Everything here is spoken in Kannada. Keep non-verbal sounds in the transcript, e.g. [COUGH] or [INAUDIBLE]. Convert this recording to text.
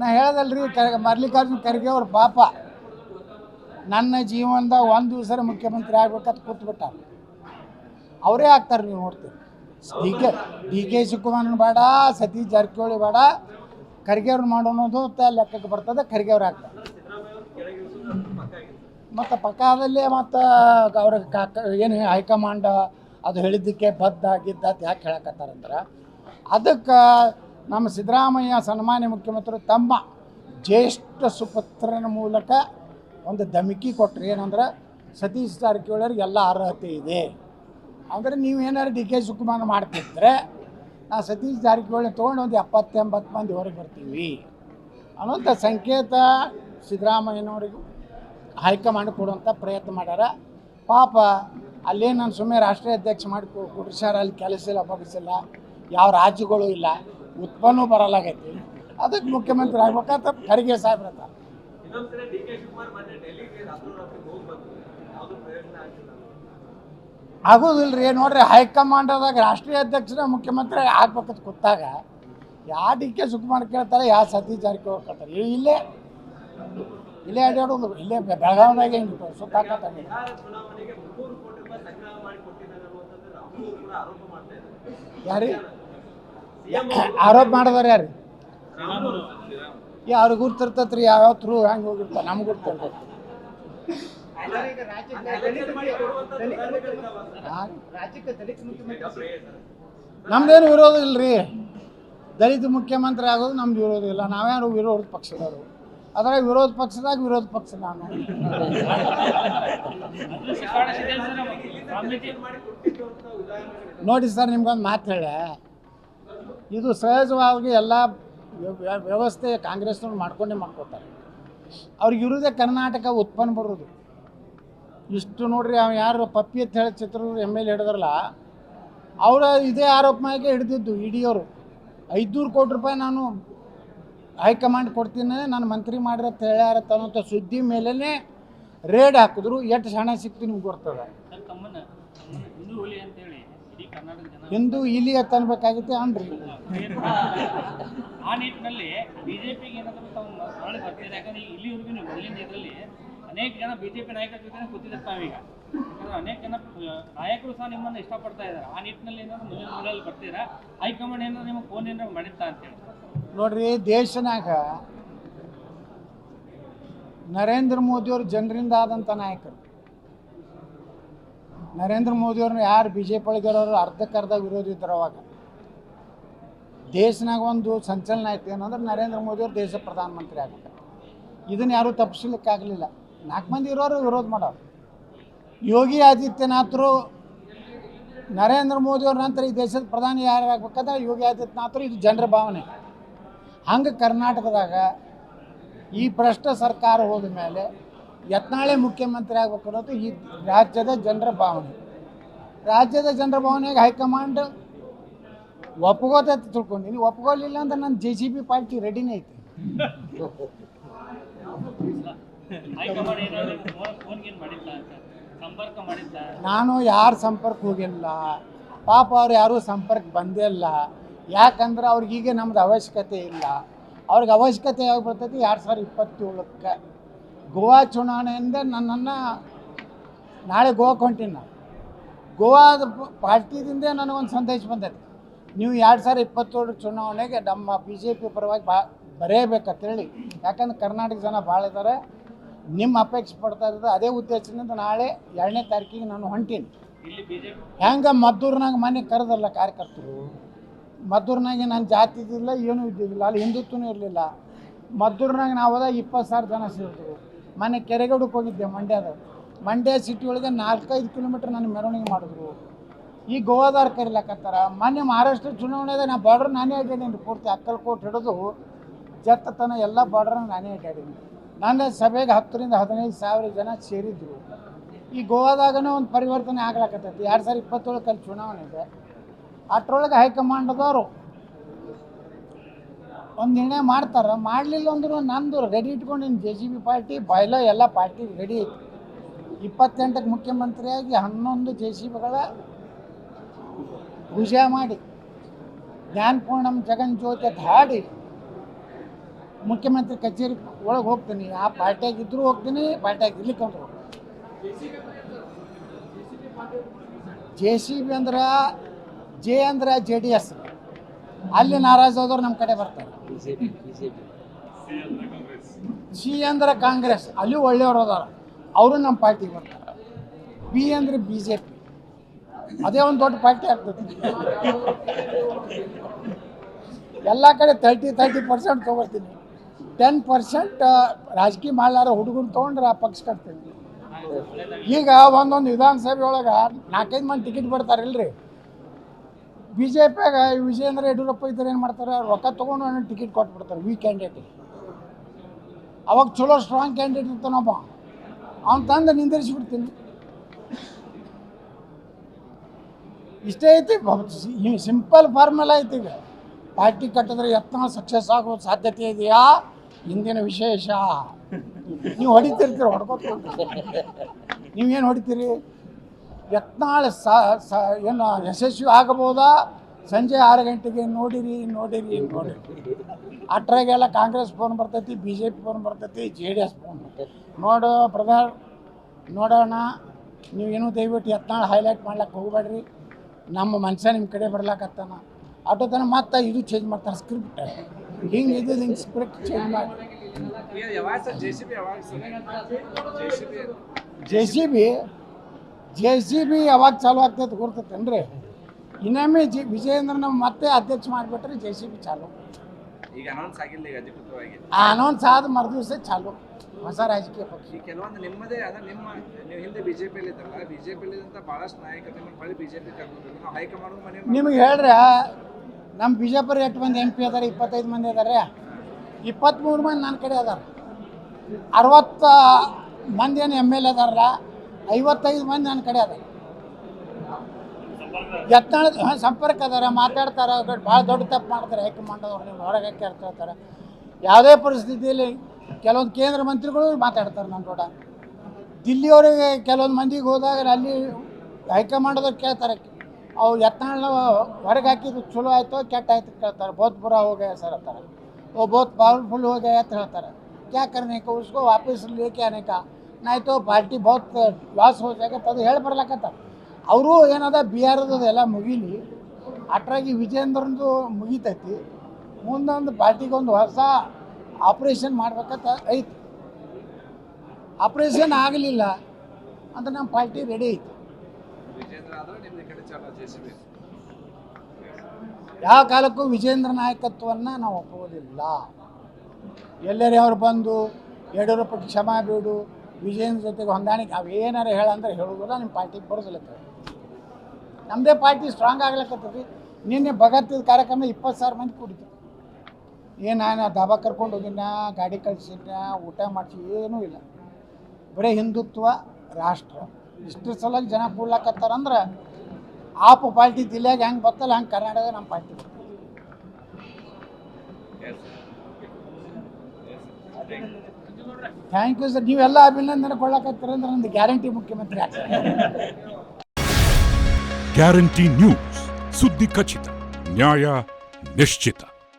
ನಾ ಹೇಳದಲ್ರಿ ಮಲ್ಲಿಕಾರ್ಜುನ ಖರ್ಗೆ ಅವ್ರ ಪಾಪ. ನನ್ನ ಜೀವನದಾಗ ಒಂದು ದಿವಸ ಮುಖ್ಯಮಂತ್ರಿ ಆಗ್ಬೇಕಂತ ಕೂತ್ಬಿಟ್ಟ ಅವರೇ ಆಗ್ತಾರೆ ನೀವು ನೋಡ್ತೀರಿ. ಡಿ ಕೆ ಡಿ ಕೆ ಶಿವಕುಮಾರನ್ ಬೇಡ, ಸತೀಶ್ ಜಾರಕಿಹೊಳಿ ಬೇಡ, ಖರ್ಗೆ ಅವ್ರು ಮಾಡೋದು ಲೆಕ್ಕಕ್ಕೆ ಬರ್ತದೆ, ಖರ್ಗೆ ಅವ್ರು ಆಗ್ತಾರೆ. ಮತ್ತು ಪಕ್ಕದಲ್ಲೇ ಮತ್ತು ಅವ್ರ ಕಾಕ ಏನು ಹೈಕಮಾಂಡ್ ಅದು ಹೇಳಿದ್ದಕ್ಕೆ ಬದ್ಧ ಗಿದ್ದ ಅಂತ ಯಾಕೆ ಹೇಳಕತ್ತಾರಂದ್ರೆ, ಅದಕ್ಕೆ ನಮ್ಮ ಸಿದ್ದರಾಮಯ್ಯ ಸನ್ಮಾನ್ಯ ಮುಖ್ಯಮಂತ್ರಿ ತಮ್ಮ ಜ್ಯೇಷ್ಠ ಸುಪುತ್ರನ ಮೂಲಕ ಒಂದು ಧಮಕಿ ಕೊಟ್ಟರು ಏನಂದ್ರೆ, ಸತೀಶ್ ಜಾರಕಿಹೊಳಿಯವ್ರಿಗೆ ಎಲ್ಲ ಅರ್ಹತೆ ಇದೆ. ಅಂದರೆ ನೀವು ಏನಾದ್ರು ಡಿ ಕೆ ಶಿವಕುಮಾರ್ ಮಾಡ್ತಿದ್ರೆ, ನಾ ಸತೀಶ್ ಜಾರಕಿಹೊಳಿ ತೊಗೊಂಡು ಒಂದು ಎಪ್ಪತ್ತೆಂಬತ್ತು ಮಂದಿ ಹೊರಗೆ ಬರ್ತೀವಿ. ಅನ್ನೋಂಥ ಸಂಕೇತ ಸಿದ್ದರಾಮಯ್ಯನವರಿಗೂ ಹೈಕಮಾಂಡ್ ಕೊಡುವಂಥ ಪ್ರಯತ್ನ ಮಾಡ್ಯಾರ. ಪಾಪ ಅಲ್ಲೇ ನಾನು ಸುಮ್ಮನೆ ರಾಷ್ಟ್ರೀಯ ಅಧ್ಯಕ್ಷ ಮಾಡಿ ಕೊಡಿಸ್ಯಾರ ಅಲ್ಲಿ ಕೆಲಸ ಇಲ್ಲ ಬಗ್ಸಿಲ್ಲ ಯಾವ ರಾಜ್ಯಗಳು ಇಲ್ಲ. ಉತ್ಪನ್ನ ಬರಲಾಗೈತಿ. ಅದಕ್ಕೆ ಮುಖ್ಯಮಂತ್ರಿ ಆಗ್ಬೇಕಂತ ಖರ್ಗೆ ಸಾಹೇಬ್ರ ಹತ್ರ. ಇನ್ನೊಂದ್ಸರಿ ಡಿ ಕೆ ಶಿವಕುಮಾರ್ ಮೊನ್ನೆ ಡೆಲ್ಲಿಗೆ ರಾತ್ರೋರಾತ್ರಿ ಹೋಗಿ ಬಂದ್ರು ಯಾವುದು ಪ್ರಯೋಜನ ಆಗಿಲ್ಲ ಆಗೋದಿಲ್ಲ ರೀ ನೋಡ್ರಿ ಹೈಕಮಾಂಡದಾಗ ರಾಷ್ಟ್ರೀಯ ಅಧ್ಯಕ್ಷರ ಮುಖ್ಯಮಂತ್ರಿ ಆಗ್ಬೇಕಂತ ಕೂತಾಗ ಯಾ ಡಿ ಕೆ ಶಿವಕುಮಾರ್ ಕೇಳ್ತಾರೆ ಯಾ ಸತೀಶ್ ಜಾರಕಿಹೊಳಿ ಕೇಳ್ತಾರೆ. ಇಲ್ಲೇ ಇಲ್ಲೇ ಅಡ್ಡಾಡೋದು ಇಲ್ಲೇ ಬೆಳಗಾವಿದಾಗೆ ಹಿಂಗೆ ಮಾಡ್ತಾ ಯಾರಿ? [COUGHS] ಆರೋಪ ಮಾಡಿದಾರೆ ಯಾರು? ಯಾರು ಗುರ್ತಿರ್ತತ್ರಿ? ಯಾವ್ಯಾವ ಥ್ರೂ ಹೆಂಗೆ ಹೋಗಿರ್ತಾರೆ ನಮ್ಗೆ ಗುರ್ತ. ನಮ್ದೇನು ವಿರೋಧ ಇಲ್ರಿ. ದಲಿತ ಮುಖ್ಯಮಂತ್ರಿ ಆಗೋದು ನಮ್ದು ವಿರೋಧ ಇಲ್ಲ. ನಾವ್ಯಾರು ವಿರೋಧ ಪಕ್ಷದವರು. ಅದ್ರಾಗ ವಿರೋಧ ಪಕ್ಷದಾಗ ವಿರೋಧ ಪಕ್ಷ ನಾನು. [LAUGHS] ನೋಡಿ ಸರ್ ನಿಮ್ಗೊಂದು ಮಾತು ಹೇಳ. ಇದು ಸಹಜವಾಗಿ ಎಲ್ಲ ವ್ಯ- ವ್ಯ- ವ್ಯವಸ್ಥೆ ಕಾಂಗ್ರೆಸ್ನವ್ರು ಮಾಡ್ಕೊಂಡೇ ಮಾಡ್ಕೋತಾರೆ. ಅವ್ರಿಗೆ ಇರೋದೇ ಕರ್ನಾಟಕ ಉತ್ಪನ್ನ ಬರೋದು. ಇಷ್ಟು ನೋಡ್ರಿ ಅವ್ನು ಯಾರು ಪಪ್ಪಿ ಅಂತ ಹೇಳಿ ಚಿತ್ರದುರ್ಗ ಎಂ ಎಲ್ ಹಿಡಿದ್ರಲ್ಲ, ಅವರ ಇದೇ ಆರೋಪ ಮಾಡಿ ಹಿಡಿದಿದ್ದು ಇಡಿಯವರು ಐದುನೂರು ಕೋಟಿ ರೂಪಾಯಿ ನಾನು ಹೈಕಮಾಂಡ್ ಕೊಡ್ತೀನಿ, ನಾನು ಮಂತ್ರಿ ಅಂತ ಹೇಳ್ಯಾರ ಅನ್ನೋಂಥ ಸುದ್ದಿ ಮೇಲೇ ರೇಡ್ ಹಾಕಿದ್ರು, ಎಷ್ಟು ಹಣ ಸಿಕ್ತು ನಿಮ್ಗೆ ಗೊತ್ತದ? ಸರ್ ಇಲ್ಲಿಗೆ ತನ್ಬೇಕಾಗುತ್ತೆ ಅನ್ರಿ. ಆ ನಿಟ್ಟಿನಲ್ಲಿ ಬಿಜೆಪಿಗೆ ಏನಾದರೂ ತಾವು ಮರಳಿ ಬರ್ತೀರಾ? ಯಾಕಂದ್ರೆ ಇಲ್ಲಿವರೆಗೂ ನೀವು ಮೊದಲಿನ ಇದರಲ್ಲಿ ಅನೇಕ ಜನ ಬಿಜೆಪಿ ನಾಯಕರ ಜೊತೆ ಕೂತಿದ್ದಾರೆ ತಾವೀಗ. ಯಾಕಂದ್ರೆ ಅನೇಕ ಜನ ನಾಯಕರು ಸಹ ನಿಮ್ಮನ್ನು ಇಷ್ಟಪಡ್ತಾ ಇದ್ದಾರೆ. ಆ ನಿಟ್ಟಿನಲ್ಲಿ ಏನಾದ್ರು ಮುಂದಿನ ದಿನಗಳಲ್ಲಿ ಬರ್ತೀರಾ? ಹೈಕಮಾಂಡ್ ಏನಾದ್ರು ನಿಮಗೆ ಫೋನ್ ಏನಾದ್ರು ಮಾಡಿತ್ತಾ ಅಂತೇಳಿ ನೋಡ್ರಿ ದೇಶನಾಗ ನರೇಂದ್ರ ಮೋದಿಯವರು ಜನರಿಂದ ಆದಂಥ ನಾಯಕರು. ನರೇಂದ್ರ ಮೋದಿಯವ್ರನ್ನ ಯಾರು ಬಿ ಜೆ ಪಿ ಅರ್ಧಕ್ಕರ್ಧ ವಿರೋಧಿ ಇದ್ರು ಅವಾಗ. ದೇಶನಾಗ ಒಂದು ಸಂಚಲನ ಆಯ್ತು ಏನಂದ್ರೆ ನರೇಂದ್ರ ಮೋದಿಯವರು ದೇಶ ಪ್ರಧಾನಮಂತ್ರಿ ಆಗ್ತಾರೆ ಇದನ್ನು ಯಾರೂ ತಪ್ಪಿಸ್ಲಿಕ್ಕಾಗಲಿಲ್ಲ. ನಾಲ್ಕು ಮಂದಿ ಇರೋರು ವಿರೋಧ ಮಾಡೋರು. ಯೋಗಿ ಆದಿತ್ಯನಾಥರು ನರೇಂದ್ರ ಮೋದಿಯವ್ರ ನಂತರ ಈ ದೇಶದ ಪ್ರಧಾನಿ ಯಾರು ಆಗ್ಬೇಕಾದ್ರೆ ಯೋಗಿ ಆದಿತ್ಯನಾಥರು ಇದು ಜನರ ಭಾವನೆ. ಹಂಗೆ ಕರ್ನಾಟಕದಾಗ ಈ ಭ್ರಷ್ಟ ಸರ್ಕಾರ ಹೋದ ಮೇಲೆ ಯತ್ನಾಳೆ ಮುಖ್ಯಮಂತ್ರಿ ಆಗಬೇಕು ಅನ್ನೋದು ಈ ರಾಜ್ಯದ ಜನರ ಭಾವನೆ. ರಾಜ್ಯದ ಜನರ ಭಾವನೆಗೆ ಹೈಕಮಾಂಡ್ ಒಪ್ಕೋತೈತೆ ತಿಳ್ಕೊಂಡಿನಿ ಒಪ್ಕೊಳ್ಳಿಲ್ಲ ಅಂದ್ರೆ ನನ್ನ ಜೆ ಜಿ ಬಿ ಪಾರ್ಟಿ ರೆಡಿನೇ ಐತಿ. ನಾನು ಯಾರು ಸಂಪರ್ಕ ಹೋಗಿಲ್ಲ. ಪಾಪ ಅವ್ರು ಯಾರೂ ಸಂಪರ್ಕ ಬಂದಿಲ್ಲ ಯಾಕಂದ್ರೆ ಅವ್ರಿಗೆ ಈಗ ನಮ್ದು ಅವಶ್ಯಕತೆ ಇಲ್ಲ. ಅವ್ರಿಗೆ ಅವಶ್ಯಕತೆ ಯಾವಾಗ ಬರ್ತೈತಿ? ಎರಡು ಸಾವಿರದ ಇಪ್ಪತ್ತೇಳಕ್ಕೆ. ಗೋವಾ ಚುನಾವಣೆಯಿಂದ ನನ್ನನ್ನು ನಾಳೆ ಗೋವಾಕ್ಕೆ ಹೊಂಟೀನಿ ನಾನು. ಗೋವಾದ ಪಾರ್ಟಿದಿಂದ ನನಗೊಂದು ಸಂದೇಶ ಬಂದೈತಿ. ನೀವು ಎರಡು ಸಾವಿರ ಇಪ್ಪತ್ತೇಳರ ಚುನಾವಣೆಗೆ ನಮ್ಮ ಬಿ ಜೆ ಪಿ ಪರವಾಗಿ ಬಾ, ಬರೆಯಬೇಕಂತೇಳಿ. ಯಾಕಂದ್ರೆ ಕರ್ನಾಟಕ ಜನ ಭಾಳ ಇದ್ದಾರೆ ನಿಮ್ಮ ಅಪೇಕ್ಷೆ ಪಡ್ತಾ ಇರೋದು ಅದೇ ಉದ್ದೇಶದಿಂದ ನಾಳೆ ಎರಡನೇ ತಾರೀಕಿಗೆ ನಾನು ಹೊಂಟೀನಿ. ಹೆಂಗೆ ಮದ್ದೂರ್ನಾಗ ಮನೆ ಕರೆದಲ್ಲ ಕಾರ್ಯಕರ್ತರು? ಮದ್ದೂರ್ನಾಗೆ ನಾನು ಜಾತಿ ಇದ್ದಿಲ್ಲ, ಏನೂ ಇದ್ದಿದ್ದಿಲ್ಲ ಅಲ್ಲಿ ಹಿಂದುತ್ವನೂ ಇರಲಿಲ್ಲ. ಮದ್ದೂರ್ನಾಗ ನಾವು ಹೋದಾಗ ಇಪ್ಪತ್ತು ಸಾವಿರ ಜನ ಸೇರಿದ್ರು. ಮನೆ ಕೆರೆಗಡಕ್ಕೆ ಹೋಗಿದ್ದೆ ಮಂಡ್ಯದ. ಮಂಡ್ಯ ಸಿಟಿ ಒಳಗೆ ನಾಲ್ಕೈದು ಕಿಲೋಮೀಟ್ರ್ ನನ್ನ ಮೆರವಣಿಗೆ ಮಾಡಿದ್ರು. ಈ ಗೋವಾದಾರ್ ಕರಿಲಕತ್ತಾರ? ಮೊನ್ನೆ ಮಹಾರಾಷ್ಟ್ರ ಚುನಾವಣೆದಾಗ ನಾ ಬಾರ್ಡ್ರ್ ನಾನೇ ಅಡ್ಡಾಡೀನಿ ಪೂರ್ತಿ, ಅಕ್ಕಲ್ಕೋಟ್ ಹಿಡಿದು ಜತ್ತತನ ಎಲ್ಲ ಬಾರ್ಡ್ರ್ ನಾನೇ ಅಡ್ಡಾಡೀನಿ ನನ್ನ ಸಭೆಗೆ ಹತ್ತರಿಂದ ಹದಿನೈದು ಸಾವಿರ ಜನ ಸೇರಿದ್ರು. ಈ ಗೋವಾದಾಗನೂ ಒಂದು ಪರಿವರ್ತನೆ ಆಗ್ಲಕತ್ತೈತಿ. ಎರಡು ಸಾವಿರದ ಇಪ್ಪತ್ತೇಳಕ್ಕೆ ಅಲ್ಲಿ ಚುನಾವಣೆ ಇದೆ. ಅಷ್ಟರೊಳಗೆ ಹೈಕಮಾಂಡದವರು ಒಂದು ನಿರ್ಣಯ ಮಾಡ್ತಾರೆ. ಮಾಡಲಿಲ್ಲ ಅಂದ್ರೂ ನಂದು ರೆಡಿ ಇಟ್ಕೊಂಡಿನಿ. ಜೆ ಜಿ ಬಿ ಪಾರ್ಟಿ ಬೈಲ ಎಲ್ಲ ಪಾರ್ಟಿ ರೆಡಿ ಐತಿ. ಇಪ್ಪತ್ತೆಂಟಕ್ಕೆ ಮುಖ್ಯಮಂತ್ರಿಯಾಗಿ ಹನ್ನೊಂದು ಜೆ ಸಿ ಬಿಗಳ ಪೂಜೆ ಮಾಡಿ ಜ್ಞಾನಪೂರ್ಣಂ ಜಗನ್ ಜ್ಯೋತಿ ಹಾಡಿ ಮುಖ್ಯಮಂತ್ರಿ ಕಚೇರಿ ಒಳಗೆ ಹೋಗ್ತೀನಿ. ಆ ಪಾರ್ಟಿಯಾಗಿ ಇದ್ರೂ ಹೋಗ್ತೀನಿ, ಪಾರ್ಟಿಯಾಗಿ ಇರ್ಲಿಕ್ಕೆ ಜೆ ಸಿ ಬಿ ಅಂದ್ರೆ ಜೆ ಅಂದ್ರೆ ಜೆ ಡಿ ಎಸ್ ಅಲ್ಲಿ ನಾರಾಜ್ ಆದವ್ರು ನಮ್ಮ ಕಡೆ ಬರ್ತಾರೆ. ಸಿ ಅಂದ್ರೆ ಕಾಂಗ್ರೆಸ್ ಅಲ್ಲಿ ಒಳ್ಳೆಯವ್ರು ಅದಾರ. ಅವರು ನಮ್ಮ ಪಾರ್ಟಿಗೆ ಬರ್ತಾರೆ. ಬಿ ಅಂದ್ರೆ ಬಿ ಜೆ ಪಿ ಅದೇ ಒಂದು ದೊಡ್ಡ ಪಾರ್ಟಿ ಆಗ್ತದೆ. ಎಲ್ಲ ಕಡೆ ತರ್ಟಿ ತರ್ಟಿ ಪರ್ಸೆಂಟ್ ತೊಗೊಳ್ತೀನಿ. ಟೆನ್ ಪರ್ಸೆಂಟ್ ರಾಜಕೀಯ ಮಾಡಲಾರ ಹುಡುಗರು ತೊಗೊಂಡ್ರೆ ಆ ಪಕ್ಷ ಕಟ್ತೀನಿ. ಈಗ ಒಂದೊಂದು ವಿಧಾನಸಭೆ ಒಳಗೆ ನಾಲ್ಕೈದು ಮಂದಿ ಟಿಕೆಟ್ ಬಿಡ್ತಾರಿಲ್ರಿ. ಬಿ ಜೆ ಪಿಯಾಗ ವಿಜಯೇಂದ್ರ ಯಡಿಯೂರಪ್ಪ ಇದ್ದಾರೆ ಏನು ಮಾಡ್ತಾರೆ? ರೊಕ್ಕ ತೊಗೊಂಡು ಟಿಕೆಟ್ ಕೊಟ್ಬಿಡ್ತಾರೆ ವಿ ಕ್ಯಾಂಡಿಡೇಟಿಗೆ ಅವಾಗ ಚಲೋ ಸ್ಟ್ರಾಂಗ್ ಕ್ಯಾಂಡಿಡೇಟ್ ಇರ್ತಾನೊಬ್ಬ ಅವ್ನು ತಂದು ನಿಂದಿರಿಸಿಬಿಡ್ತೀನಿ. ಇಷ್ಟೇ ಐತಿ ಸಿಂಪಲ್ ಫಾರ್ಮುಲಾ ಐತಿ ಈಗ. ಪಾರ್ಟಿ ಕಟ್ಟಿದ್ರೆ ಯತ್ನ ಸಕ್ಸಸ್ ಆಗೋ ಸಾಧ್ಯತೆ ಇದೆಯಾ? ಹಿಂದಿನ ವಿಶೇಷ. ನೀವು ಹೊಡಿತಿರ್ತೀರ, ಹೊಡ್ಕೊತ ನೀವೇನು ಹೊಡಿತೀರಿ? ಯತ್ನಾಳ ಸ ಸ ಏನು ಯಶಸ್ವಿ ಆಗಬಹುದಾ? ಸಂಜೆ ಆರು ಗಂಟೆಗೆ ನೋಡಿರಿ ನೋಡಿರಿ ನೋಡಿರಿ. ಅಟ್ರಾಗೆಲ್ಲ ಕಾಂಗ್ರೆಸ್ ಫೋನ್ ಬರ್ತೈತಿ ಬಿ ಜೆ ಪಿ ಫೋನ್ ಬರ್ತೈತಿ ಜೆ ಡಿ ಎಸ್ ಫೋನ್ ನೋಡು ಬ್ರದರ್ ನೋಡೋಣ. ನೀವೇನು ದಯವಿಟ್ಟು ಯತ್ನಾಳ ಹೈಲೈಟ್ ಮಾಡ್ಲಿಕ್ಕೆ ಹೋಗ್ಬೇಡ್ರಿ. ನಮ್ಮ ಮನುಷ್ಯ ನಿಮ್ಮ ಕಡೆ ಬರ್ಲಾಕತ್ತಾನ. ಆಟೋ ತನ ಮತ್ತೆ ಇದು ಚೇಂಜ್ ಮಾಡ್ತಾರೆ ಸ್ಕ್ರಿಪ್ಟ್ ಹಿಂಗೆ ಇದು ಹಿಂಗೆ ಸ್ಕ್ರಿಪ್ಟ್ ಚೇಂಜ್ ಮಾಡಿ. J C B J C B J B ಯಾವಾಗ ಚಾಲು ಆಗ್ತೈತೆ ಗುರ್ತೈತೇನ್ರಿ ಇನ್ನೊಮ್ಮೆ ಜಿ ವಿಜಯೇಂದ್ರನ ಮತ್ತೆ ಅಧ್ಯಕ್ಷ ಮಾಡಿಬಿಟ್ರೆ ಜೆ ಸಿ ಬಿ ಚಾಲು. ಈಗ ಅನೌನ್ಸ್ ಆಗಿಲ್ಲ ಈಗ ಅಧಿಕೃತವಾಗಿ. ಆ ಅನೌನ್ಸ್ ಆದ ಮರುದಿವಸ ಚಾಲು. ಹೊಸ ರಾಜಕೀಯ ಪಕ್ಷ. ಈ ಕೆಲವೊಂದು ನಿಮ್ಮದೇ ಅದ ನಿಮ್ಮ ನೀವು ಹಿಂದೆ ಬಿಜೆಪಿಯಲ್ಲಿ ಇದ್ದಲ್ಲ ಬಿಜೆಪಿಯಲ್ಲಿ ಅಂತ ಭಾಳಷ್ಟು ನಾಯಕರು ನಿಮ್ಮನ್ನು ಬಳಿ ಬಿಜೆಪಿ ಕರ್ಕೊಂಡು ನಾವು ಹೈಕಮಾಂಡ್ ಮನೆ ನಿಮಗೆ ಹೇಳ್ರೆ ನಮ್ಮ ಬಿಜಾಪುರ ಎಷ್ಟು ಮಂದಿ ಎಂ ಪಿ ಅದಾರೆ ಇಪ್ಪತ್ತೈದು ಮಂದಿ ಅದಾರೆ? ಇಪ್ಪತ್ತ್ಮೂರು ಮಂದಿ ನನ್ನ ಕಡೆ ಅದಾರ. ಅರವತ್ತು ಮಂದಿ ಏನು ಎಂ ಎಲ್ ಅದಾರಲ್ಲ ಐವತ್ತೈದು ಮಂದಿ ನನ್ನ ಕಡೆ ಅದ ಯತ್ನಾಳ ಸಂಪರ್ಕ ಅದಾರ, ಮಾತಾಡ್ತಾರೆ ಭಾಳ ದೊಡ್ಡ ತಪ್ಪು ಮಾಡ್ತಾರೆ ಹೈಕಮಾಂಡದವ್ರು ನೀವು ಹೊರಗೆ ಹಾಕಿ ಹೇಳ್ತಾರೆ. ಯಾವುದೇ ಪರಿಸ್ಥಿತಿಯಲ್ಲಿ ಕೆಲವೊಂದು ಕೇಂದ್ರ ಮಂತ್ರಿಗಳು ಮಾತಾಡ್ತಾರೆ ನನ್ನ ಕೂಡ. ದಿಲ್ಲಿಯವರಿಗೆ ಕೆಲವೊಂದು ಮಂದಿಗೆ ಹೋದಾಗ ಅಲ್ಲಿ ಹೈಕಮಾಂಡದವ್ರು ಕೇಳ್ತಾರೆ, ಅವ್ರು ಯತ್ನಾಳನ್ನ ಹೊರಗೆ ಹಾಕಿದ್ರು ಚಲೋ ಆಯಿತು, ಕೆಟ್ಟ ಆಯ್ತು ಕೇಳ್ತಾರೆ. ಬೋತ್ಪುರ ಬುರ ಹೋಗ್ಯ ಸರ್ ಅಂತಾರೆ. ಓ ಬೋತ್ ಪವರ್ಫುಲ್ ಹೋಗ್ಯ ಅಂತ ಹೇಳ್ತಾರೆ. ಯಾಕೆ ಅನೇಕ ಉಸ್ಕೋ ವಾಪಸ್ ಲೇಕೆ ಅನೇಕ? ಏನಾಯ್ತು ಪಾರ್ಟಿ ಬಹುತ್ ಲಾಸ್ ಹೋಗ್ಯಾಗತ್ತೆ ಅದು ಹೇಳಿ ಬರ್ಲಾಕತ್ತ ಅವರು ಏನದ ಬಿ ಆರ್ ಎಲ್ಲ ಮುಗೀಲಿ. ಅಟ್ರಾಗಿ ವಿಜೇಂದ್ರಂದು ಮುಗಿತೈತಿ. ಮುಂದೊಂದು ಪಾರ್ಟಿಗೊಂದು ಹೊಸ ಆಪ್ರೇಷನ್ ಮಾಡ್ಬೇಕಂತ ಐತಿ. ಆಪ್ರೇಷನ್ ಆಗಲಿಲ್ಲ ಅಂತ ನಮ್ಮ ಪಾರ್ಟಿ ರೆಡಿ ಐತಿ. ಯಾವ ಕಾಲಕ್ಕೂ ವಿಜೇಂದ್ರ ನಾಯಕತ್ವವನ್ನು ನಾವು ಒಪ್ಪುವುದಿಲ್ಲ. ಎಲ್ಲರೇ ಅವ್ರು ಬಂದು ಯಡಿಯೂರಪ್ಪ ಕ್ಷಮಾ ಬೀಡು ವಿಜೇಂದ್ರ ಜೊತೆಗೆ ಹೊಂದಾಣಿಕೆ ಅವೇನಾರು ಹೇಳಂದ್ರೆ ಹೇಳೋದಿಲ್ಲ ನಿಮ್ಮ ಪಾರ್ಟಿಗೆ ಬರೋದಿಲ್ಲ ನಮ್ಮದೇ ಪಾರ್ಟಿ ಸ್ಟ್ರಾಂಗ್ ಆಗ್ಲಕ್ಕತ್ತೈತಿ ನಿನ್ನೆ ಭಗತ್ ಕಾರ್ಯಕ್ರಮ ಇಪ್ಪತ್ತು ಸಾವಿರ ಮಂದಿ ಕುಡಿತು ಏನು ನಾನು ದಬಾ ಕರ್ಕೊಂಡು ಹೋಗಿನ ಗಾಡಿ ಕಳ್ಸಿನ ಊಟ ಮಾಡಿಸಿ, ಏನೂ ಇಲ್ಲ. ಬರೀ ಹಿಂದುತ್ವ, ರಾಷ್ಟ್ರ. ಇಷ್ಟರ ಸಲುವಾಗಿ ಜನ ಕೂಡ್ಲಾಕತ್ತಾರಂದ್ರೆ ಆಪ್ ಪಾರ್ಟಿ ಜಿಲ್ಲೆಗೆ ಹೆಂಗೆ ಬರ್ತಲ್ಲ ಹಂಗೆ ಕರ್ನಾಟಕ ನಮ್ಮ ಪಾರ್ಟಿ ಥ್ಯಾಂಕ್ ಯು ಸರ್ ನೀವೆಲ್ಲ ಅಭಿನಂದನೆ ಕೊಡ್ಲಾಕತ್ತೀರಂದ್ರೆ ನಂದು ಗ್ಯಾರಂಟಿ ಮುಖ್ಯಮಂತ್ರಿ ಗ್ಯಾರಂಟಿ ನ್ಯೂಸ್ ಸುದ್ದಿ ಖಚಿತ ನ್ಯಾಯ ನಿಶ್ಚಿತ